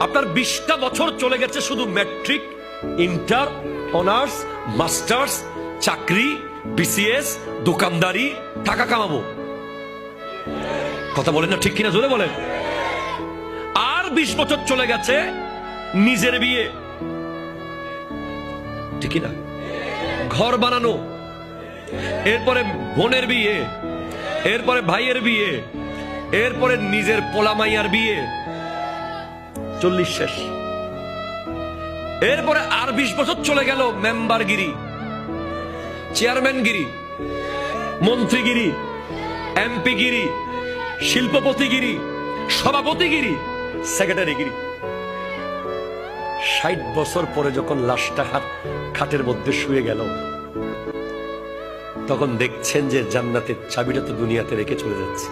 আপনার বিশটা বছর চলে গেছে শুধু ম্যাট্রিক ইন্টার অনার্স মাস্টার্স চাকরি বিসিএস দোকানদারি, টাকা কামাবো। কথা বলেন না ঠিক কিনা, জোরে বলেন। আর বিশ বছর চলে গেছে নিজের বিয়ে। ঠিক না ঘর বানানো। এরপরে বোনের বিয়ে। এরপরে ভাইয়ের বিয়ে। এরপরে নিজের পোলামাইয়ার বিয়ে। চল্লিশ শেষ। এরপরে আর বিশ বছর চলে গেল মেম্বারগিরি, চেয়ারম্যানগিরি, মন্ত্রীগিরি, এমপিগিরি, শিল্পপতিগিরি, সভাপতিগিরি, সেক্রেটারিগিরি। ষাট বছর পরে যখন লাশটা হাত খাটের মধ্যে শুয়ে গেল, তখন দেখছেন যে জান্নাতের চাবিটা তো দুনিয়াতে রেখে চলে যাচ্ছে।